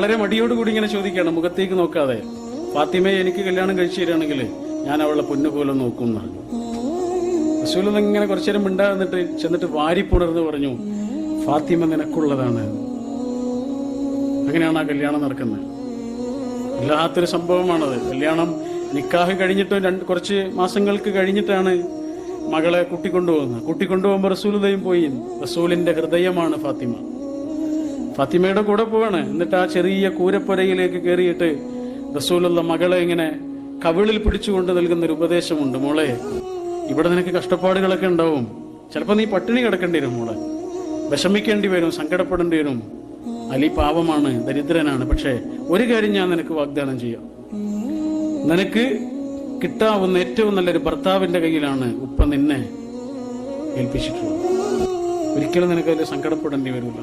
വളരെ മടിയോടുകൂടി ഇങ്ങനെ ചോദിക്കുകയാണ്. മുഖത്തേക്ക് നോക്കാതെ. ഫാത്തിമയെ എനിക്ക് കല്യാണം കഴിച്ചു തരികയാണെങ്കിൽ ഞാൻ അവളെ പൊന്നുപോലെ നോക്കും എന്ന് പറഞ്ഞു. ഇങ്ങനെ കുറച്ചേരം നേരം മിണ്ടാന്നിട്ട് ചെന്നിട്ട് വാരിപ്പുണർന്ന് പറഞ്ഞു ഫാത്തിമ നിനക്കുള്ളതാണ്. അങ്ങനെയാണ് ആ കല്യാണം നടക്കുന്നത്. വല്ലാത്തൊരു സംഭവമാണത്. കല്യാണം നിക്കാഹ് കഴിഞ്ഞിട്ട് രണ്ട് കുറച്ച് മാസങ്ങൾക്ക് കഴിഞ്ഞിട്ടാണ് മകളെ കുട്ടിക്കൊണ്ടുപോകുന്നത്. കുട്ടിക്കൊണ്ടുപോകുമ്പോൾ റസൂലുദയും പോയി. റസൂലിന്റെ ഹൃദയമാണ് ഫാത്തിമ. ഫാത്തിമയുടെ കൂടെ പോവാണ്. എന്നിട്ട് ആ ചെറിയ കൂരപ്പുരയിലേക്ക് കയറിയിട്ട് റസൂലുള്ള മകളെ ഇങ്ങനെ കവിളിൽ പിടിച്ചുകൊണ്ട് നൽകുന്ന ഒരു ഉപദേശമുണ്ട്. മോളെ ഇവിടെ നിനക്ക് കഷ്ടപ്പാടുകളൊക്കെ ഉണ്ടാവും. ചിലപ്പോൾ നീ പട്ടിണി കിടക്കേണ്ടി വരും മോളെ. വിഷമിക്കേണ്ടി വരും സങ്കടപ്പെടേണ്ടി വരും. അലി പാവമാണ് ദരിദ്രനാണ്. പക്ഷേ ഒരു കാര്യം ഞാൻ നിനക്ക് വാഗ്ദാനം ചെയ്യാം. നിനക്ക് കിട്ടാവുന്ന ഏറ്റവും നല്ലൊരു ഭർത്താവിന്റെ കയ്യിലാണ് ഉപ്പ നിന്നെ ഏൽപ്പിച്ചിട്ടുള്ളത്. ഒരിക്കലും നിനക്ക് അതിൽ സങ്കടപ്പെടേണ്ടി വരില്ല